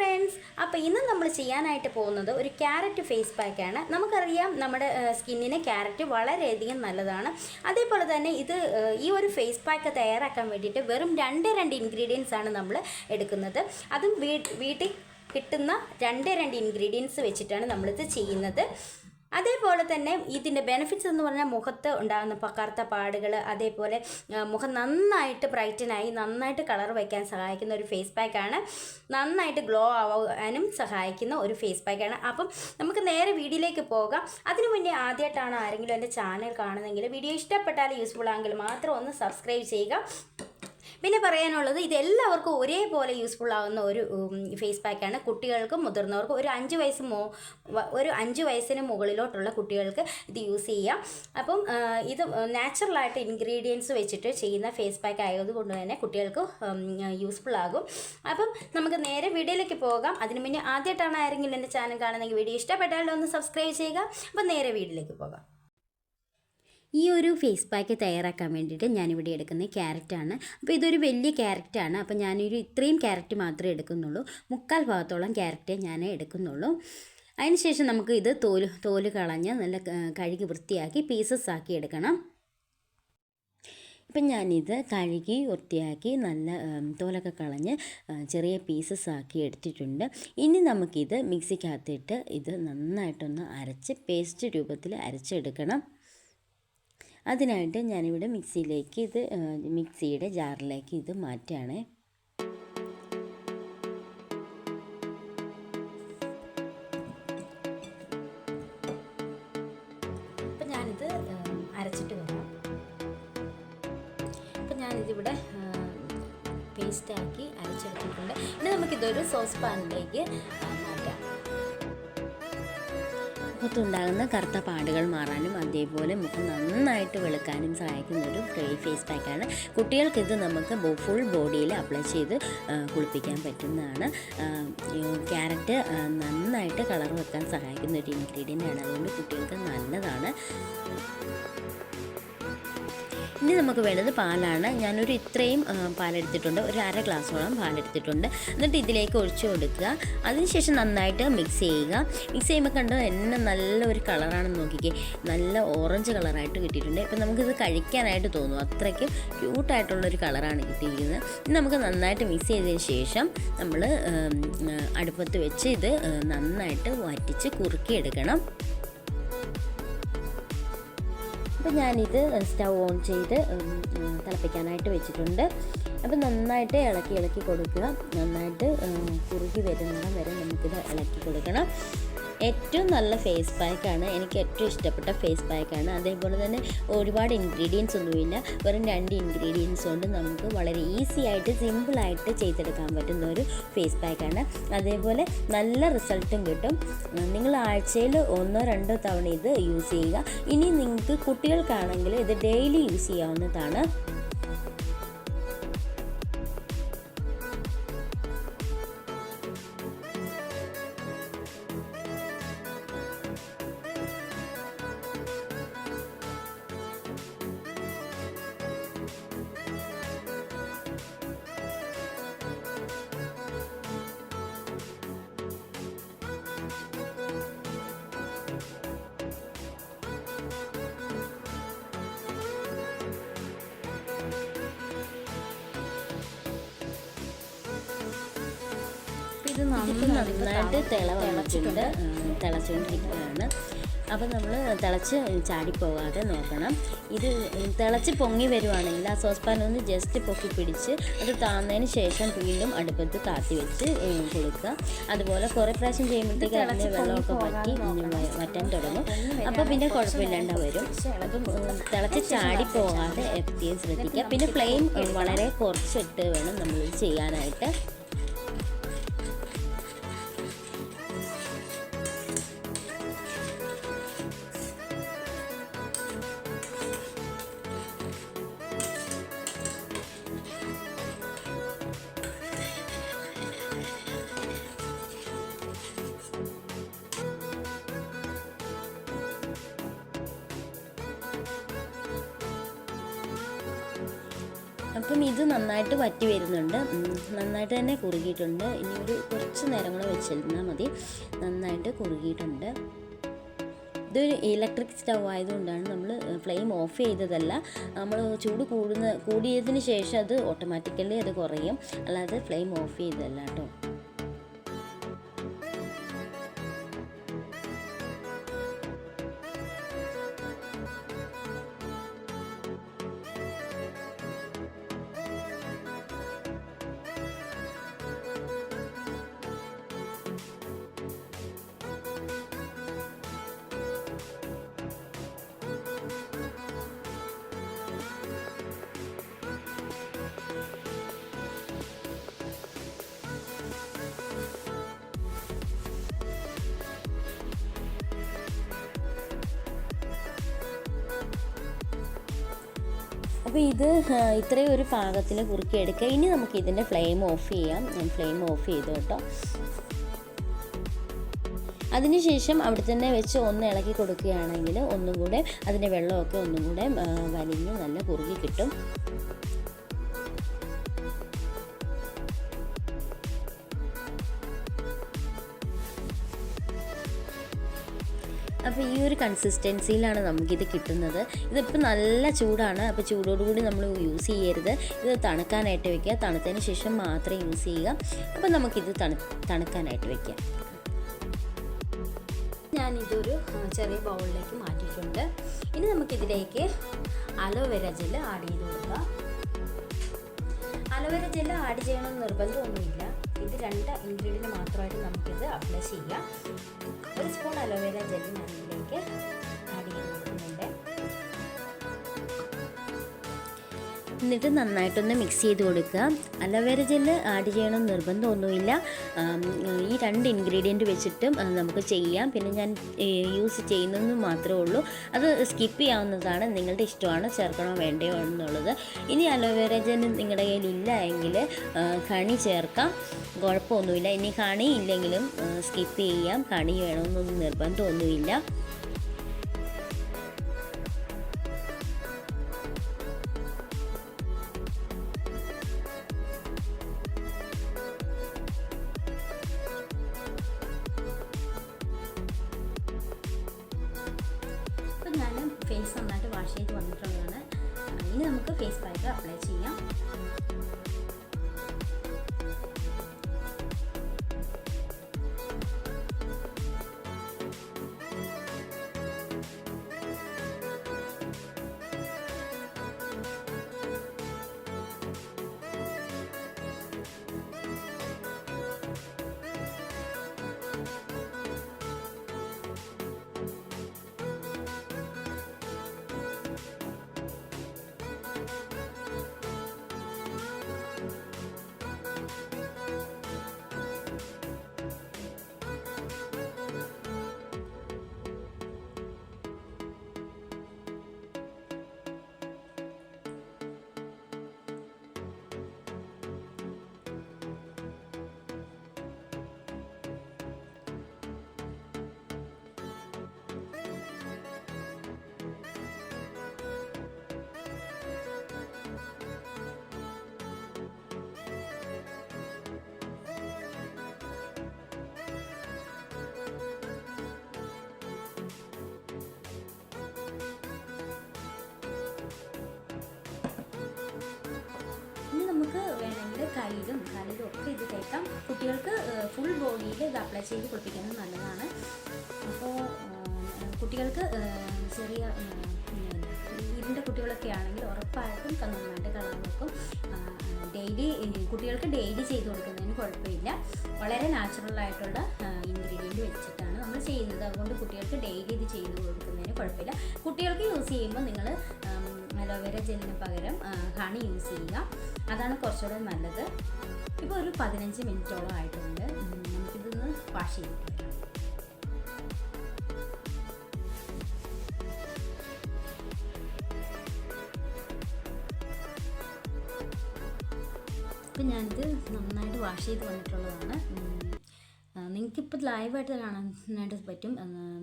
Friends അപ്പോൾ ഇന്ന് നമ്മൾ ചെയ്യാനായിട്ട് പോകുന്നത് ഒരു ക്യാരറ്റ് ഫേസ് പാക്കാണ് നമുക്കറിയാം നമ്മുടെ സ്കിന്നിന് ക്യാരറ്റ് വളരെയധികം നല്ലതാണ്. അതേപോലെ തന്നെ ഇത് ഈ ഒരു ഫേസ് പാക്ക് തയ്യാറാക്കാൻ വേണ്ടിയിട്ട് വെറും രണ്ട് രണ്ട് ഇൻഗ്രീഡിയൻസ് ആണ് നമ്മൾ എടുക്കുന്നത്. അതും വീട്ടിൽ കിട്ടുന്ന രണ്ട് രണ്ട് ഇൻഗ്രീഡിയൻസ് വെച്ചിട്ടാണ് നമ്മളിത് ചെയ്യുന്നത്. അതേപോലെ തന്നെ ഇതിന്റെ ബെനിഫിറ്റ്സ് എന്ന് പറഞ്ഞാൽ മുഖത്ത് ഉണ്ടാകുന്ന കറുത്ത പാടുകൾ അതേപോലെ മുഖം നന്നായിട്ട് ബ്രൈറ്റനായി നന്നായിട്ട് കളർ വയ്ക്കാൻ സഹായിക്കുന്ന ഒരു ഫേസ് പാക്കാണ് നന്നായിട്ട് ഗ്ലോ ആവാനും സഹായിക്കുന്ന ഒരു ഫേസ് പാക്കാണ് അപ്പം നമുക്ക് നേരെ വീഡിയോയിലേക്ക് പോകാം. അതിനു മുന്നേ ആദ്യമായിട്ടാണ് ആരെങ്കിലും എന്റെ ചാനൽ കാണുന്നതെങ്കിൽ വീഡിയോ ഇഷ്ടപ്പെട്ടാൽ യൂസ്ഫുൾ ആണെങ്കിൽ മാത്രം ഒന്ന് സബ്സ്ക്രൈബ് ചെയ്യുക. പിന്നെ പറയാനുള്ളത് ഇത് എല്ലാവർക്കും ഒരേപോലെ യൂസ്ഫുൾ ആവുന്ന ഒരു ഫേസ് പാക്കാണ് കുട്ടികൾക്കും മുതിർന്നവർക്കും ഒരു അഞ്ച് വയസ്സ് മോ ഒരു അഞ്ച് വയസ്സിന് മുകളിലോട്ടുള്ള കുട്ടികൾക്ക് ഇത് യൂസ് ചെയ്യാം. അപ്പം ഇത് നാച്ചുറലായിട്ട് ഇൻഗ്രീഡിയൻസ് വെച്ചിട്ട് ചെയ്യുന്ന ഫേസ് പാക്ക് ആയതുകൊണ്ട് തന്നെ കുട്ടികൾക്ക് യൂസ്ഫുൾ ആകും. അപ്പം നമുക്ക് നേരെ വീഡിയോയിലേക്ക് പോകാം. അതിന് മുന്നേ ആദ്യമായിട്ടാണ് ആരെങ്കിലും എന്റെ ചാനൽ കാണുന്നെങ്കിൽ വീഡിയോ ഇഷ്ടപ്പെട്ടാലും ഒന്ന് സബ്സ്ക്രൈബ് ചെയ്യുക. അപ്പം നേരെ വീഡിയോയിലേക്ക് പോകാം. ഈ ഒരു ഫേസ് പാക്ക് തയ്യാറാക്കാൻ വേണ്ടിയിട്ട് ഞാനിവിടെ എടുക്കുന്ന ക്യാരറ്റാണ് അപ്പോൾ ഇതൊരു വലിയ ക്യാരറ്റാണ് അപ്പോൾ ഞാനൊരു ഇത്രയും ക്യാരറ്റ് മാത്രമേ എടുക്കുന്നുള്ളൂ. മുക്കാൽ ഭാഗത്തോളം ക്യാരറ്റ് ഞാൻ എടുക്കുന്നുള്ളൂ. അതിനുശേഷം നമുക്ക് ഇത് തോൽ തോൽ കളഞ്ഞ് നല്ല കഴുകി വൃത്തിയാക്കി പീസസ് ആക്കി എടുക്കണം. ഇപ്പം ഞാനിത് കഴുകി വൃത്തിയാക്കി നല്ല തോലൊക്കെ കളഞ്ഞ് ചെറിയ പീസസ് ആക്കി എടുത്തിട്ടുണ്ട്. ഇനി നമുക്കിത് മിക്സിക്കകത്തിട്ട് ഇത് നന്നായിട്ടൊന്ന് അരച്ച് പേസ്റ്റ് രൂപത്തിൽ അരച്ചെടുക്കണം. അതിനായിട്ട് ഞാനിവിടെ മിക്സിയിലേക്ക് ഇത് മിക്സിയുടെ ജാറിലേക്ക് ഇത് മാറ്റുകയാണ്. അപ്പം അരച്ചിട്ട് വരാം. ഞാനിതിവിടെ പേസ്റ്റാക്കി അരച്ചെടുത്തിട്ടുണ്ട്. ഇനി നമുക്കിതൊരു സോസ് പാനിലേക്ക് മാറ്റാം. മുഖത്തുണ്ടാകുന്ന കറുത്ത പാടുകൾ മാറാനും അതേപോലെ മുഖം നന്നായിട്ട് വെളുക്കാനും സഹായിക്കുന്ന ഒരു ഫ്രൈ ഫേസ് പാക്കാണ്. കുട്ടികൾക്ക് ഇത് നമുക്ക് ഫുൾ ബോഡിയിൽ അപ്ലൈ ചെയ്ത് കുളിപ്പിക്കാൻ പറ്റുന്നതാണ്. ക്യാരറ്റ് നന്നായിട്ട് കളർ വെക്കാൻ സഹായിക്കുന്ന ഒരു ഇൻഗ്രീഡിയന്റ് ആണ്. അതുകൊണ്ട് കുട്ടികൾക്ക് നല്ലതാണ്. ഇനി നമുക്ക് വേണ്ടത് പാലാണ്. ഞാനൊരു ഇത്രയും പാലെടുത്തിട്ടുണ്ട്. ഒരു അര ഗ്ലാസ്സോളം പാലെടുത്തിട്ടുണ്ട്. എന്നിട്ട് ഇതിലേക്ക് ഒഴിച്ചു കൊടുക്കുക. അതിനുശേഷം നന്നായിട്ട് മിക്സ് ചെയ്യുക. മിക്സ് ചെയ്യുമ്പോൾ കണ്ടോ എന്നെ നല്ല ഒരു കളറാണെന്ന് നോക്കിക്കേ. നല്ല ഓറഞ്ച് കളറായിട്ട് കിട്ടിയിട്ടുണ്ട്. ഇപ്പം നമുക്കിത് കഴിക്കാനായിട്ട് തോന്നും. അത്രയ്ക്കും ക്യൂട്ടായിട്ടുള്ളൊരു കളറാണ് കിട്ടിയിരിക്കുന്നത്. ഇനി നമുക്ക് നന്നായിട്ട് മിക്സ് ചെയ്തതിന് ശേഷം നമ്മൾ അടുപ്പത്ത് വെച്ച് ഇത് നന്നായിട്ട് വറ്റിച്ച് കുറുക്കിയെടുക്കണം. അപ്പോൾ ഞാനിത് സ്റ്റൗ ഓൺ ചെയ്ത് തിളപ്പിക്കാനായിട്ട് വെച്ചിട്ടുണ്ട്. അപ്പോൾ നന്നായിട്ട് ഇളക്കി ഇളക്കി കൊടുക്കുക. നന്നായിട്ട് കുറുകി വരുന്നിടം വരെ നമുക്കിത് ഇളക്കി കൊടുക്കണം. ഏറ്റവും നല്ല ഫേസ് പാക്കാണ്. എനിക്ക് ഏറ്റവും ഇഷ്ടപ്പെട്ട ഫേസ് പാക്കാണ്. അതേപോലെ തന്നെ ഒരുപാട് ഇൻഗ്രീഡിയൻസ് ഒന്നുമില്ല. വെറും രണ്ട് ഇൻഗ്രീഡിയൻസ് കൊണ്ട് നമുക്ക് വളരെ ഈസി ആയിട്ട് സിമ്പിളായിട്ട് ചെയ്തെടുക്കാൻ പറ്റുന്ന ഒരു ഫേസ് പാക്കാണ്. അതേപോലെ നല്ല റിസൾട്ടും കിട്ടും. നിങ്ങൾ ആഴ്ചയിൽ ഒന്നോ രണ്ടോ തവണ ഇത് യൂസ് ചെയ്യുക. ഇനി നിങ്ങൾക്ക് കുട്ടികൾക്കാണെങ്കിൽ ഇത് ഡെയിലി യൂസ് ചെയ്യാവുന്നതാണ്. ഇത് നന്നായിട്ട് തിള വന്നിട്ടുണ്ട് തിളച്ചുകൊണ്ടിരിക്കുകയാണ് അപ്പോൾ നമ്മൾ തിളച്ച് ചാടിപ്പോകാതെ നോക്കണം. ഇത് തിളച്ച് പൊങ്ങി വരുവാണെങ്കിൽ ആ സോസ് പാൻ ഒന്ന് ജസ്റ്റ് പൊക്കി പിടിച്ച് അത് താന്നതിന് ശേഷം വീണ്ടും അടുപ്പത്ത് കാത്തി വെച്ച് കൊടുക്കുക. അതുപോലെ കുറേ പ്രാവശ്യം ചെയ്യുമ്പോഴത്തേക്ക് അതിന്റെ വെള്ളമൊക്കെ പറ്റി വറ്റാൻ തുടങ്ങും. അപ്പോൾ പിന്നെ കുഴപ്പമില്ലാണ്ട് വരും. അപ്പം തിളച്ച് ചാടിപ്പോകാതെ എത്തിയും ശ്രദ്ധിക്കുക. പിന്നെ ഫ്ലെയിം വളരെ കുറച്ചിട്ട് വേണം നമ്മൾ ചെയ്യാനായിട്ട്. അപ്പം ഇത് നന്നായിട്ട് വറ്റി വരുന്നുണ്ട്. നന്നായിട്ട് തന്നെ കുറുകിയിട്ടുണ്ട്. ഇനി ഒരു കുറച്ച് നേരം കൂടെ വെച്ചിരുന്നാൽ മതി. നന്നായിട്ട് കുറുകിയിട്ടുണ്ട്. ഇതൊരു ഇലക്ട്രിക് സ്റ്റവ് ആയതുകൊണ്ടാണ് നമ്മൾ ഫ്ലെയിം ഓഫ് ചെയ്തതല്ല. നമ്മൾ ചൂട് കൂടുന്ന കൂടിയതിന് ശേഷം അത് ഓട്ടോമാറ്റിക്കലി അത് കുറയും. അല്ലാതെ ഫ്ലെയിം ഓഫ് ചെയ്തതല്ല കേട്ടോ. അപ്പോൾ ഇത് ഇത്രയും ഒരു പാകത്തിൽ കുറുക്കിയെടുക്കുക ഇനി നമുക്ക് ഇതിന്റെ ഫ്ലെയിം ഓഫ് ചെയ്യാം. ഞാൻ ഫ്ലെയിം ഓഫ് ചെയ്തു കേട്ടോ. അതിനുശേഷം അവിടെ തന്നെ വെച്ച് ഒന്ന് ഇളക്കി കൊടുക്കുകയാണെങ്കിൽ ഒന്നും കൂടെ അതിന്റെ വെള്ളമൊക്കെ ഒന്നും കൂടെ വലിഞ്ഞ് നല്ല കുറുകി കിട്ടും. അപ്പോൾ ഈ ഒരു കൺസിസ്റ്റൻസിയിലാണ് നമുക്കിത് കിട്ടുന്നത്. ഇതിപ്പോൾ നല്ല ചൂടാണ്. അപ്പോൾ ചൂടോടുകൂടി നമ്മൾ യൂസ് ചെയ്യരുത്. ഇത് തണുക്കാനായിട്ട് വെക്കുക. തണുത്തതിന് ശേഷം മാത്രം യൂസ് ചെയ്യുക. അപ്പോൾ നമുക്കിത് തണു തണുക്കാനായിട്ട് വെക്കാം. ഞാനിതൊരു ചെറിയ ബൗളിലേക്ക് മാറ്റിയിട്ടുണ്ട്. ഇനി നമുക്കിതിലേക്ക് അലോവേര ജെല്ല് ആഡ് ചെയ്ത് കൊടുക്കാം. അലോവേര ജെല്ല് ആഡ് ചെയ്യണമെന്ന് നിർബന്ധമൊന്നുമില്ല. ഇത് രണ്ട് ഇൻഗ്രീഡിയന്റ് മാത്രമായിട്ട് നമുക്കിത് അപ്ലൈ ചെയ്യാം. ഒരു സ്പൂൺ അലോവേര ജെല്ല് എന്നിട്ട് നന്നായിട്ടൊന്ന് മിക്സ് ചെയ്ത് കൊടുക്കുക. അലോവേര ജെല്ല് ആഡ് ചെയ്യണമെന്ന് നിർബന്ധമൊന്നുമില്ല. ഈ രണ്ട് ഇൻഗ്രീഡിയന്റ് വെച്ചിട്ടും നമുക്ക് ചെയ്യാം. പിന്നെ ഞാൻ യൂസ് ചെയ്യുന്നതെന്ന് മാത്രമേ ഉള്ളൂ. അത് സ്കിപ്പ് ചെയ്യാവുന്നതാണ്. നിങ്ങളുടെ ഇഷ്ടമാണ് ചേർക്കണോ വേണ്ടയോ എന്നുള്ളത്. ഇനി അലോവേര ജെല്ല് നിങ്ങളുടെ കയ്യിൽ ഇല്ല എങ്കിൽ കണി ചേർക്കാം. കുഴപ്പമൊന്നുമില്ല. ഇനി കണി ഇല്ലെങ്കിലും സ്കിപ്പ് ചെയ്യാം. കണി വേണമെന്നൊന്നും നിർബന്ധമൊന്നുമില്ല. ഫേസ് നന്നായിട്ട് വാഷ് ചെയ്ത് വന്നിട്ടുള്ളതാണ്. ഇനി നമുക്ക് ഫേസ് പാക്ക് അപ്ലൈ ചെയ്യാം. കയ്യിലും കാലിലും ഒക്കെ ഇത് തേക്കാം കുട്ടികൾക്ക് ഫുൾ ബോഡിയിൽ ഇത് അപ്ലൈ ചെയ്ത് കൊടുപ്പിക്കുന്നത് നല്ലതാണ്. അപ്പോൾ കുട്ടികൾക്ക് ചെറിയ ഇതിന്റെ കുട്ടികളൊക്കെ ആണെങ്കിൽ ഉറപ്പായിട്ടും നന്നായിട്ട് കളർ വെക്കും. ഡെയിലി കുട്ടികൾക്ക് ഡെയിലി ചെയ്ത് കൊടുക്കുന്നതിന് കുഴപ്പമില്ല. വളരെ നാച്ചുറലായിട്ടുള്ള ഇൻഗ്രീഡിയന്റ് വെച്ചിട്ടാണ് നമ്മൾ ചെയ്യുന്നത്. അതുകൊണ്ട് കുട്ടികൾക്ക് ഡെയിലി ഇത് ചെയ്ത് കൊടുക്കുന്നതിന് കുഴപ്പമില്ല. കുട്ടികൾക്ക് യൂസ് ചെയ്യുമ്പോൾ നിങ്ങൾ അലോവേര ജെല്ലിന് പകരം ഹണി യൂസ് ചെയ്യുക. അതാണ് കുറച്ചുകൂടെ നല്ലത്. ഇപ്പോൾ ഒരു പതിനഞ്ച് മിനിറ്റോളം ആയിട്ടുണ്ട്. നമുക്കിതൊന്ന് വാഷ് ചെയ്തിട്ട് വരാം ഇപ്പം ഞാനിത് നന്നായിട്ട് വാഷ് ചെയ്ത് വന്നിട്ടുള്ളതാണ്. നിങ്ങൾക്കിപ്പോൾ ലൈവായിട്ട് കാണാനായിട്ട് പറ്റും.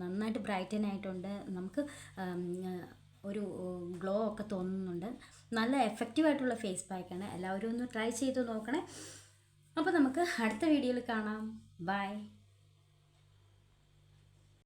നന്നായിട്ട് ബ്രൈറ്റൻ ആയിട്ടുണ്ട്. നമുക്ക് ഒരു ഗ്ലോ ഒക്കെ തോന്നുന്നുണ്ട്. നല്ല എഫക്റ്റീവായിട്ടുള്ള ഫേസ് പാക്കാണ് എല്ലാവരും ഒന്ന് ട്രൈ ചെയ്ത് നോക്കണേ. അപ്പോൾ നമുക്ക് അടുത്ത വീഡിയോയിൽ കാണാം. ബൈ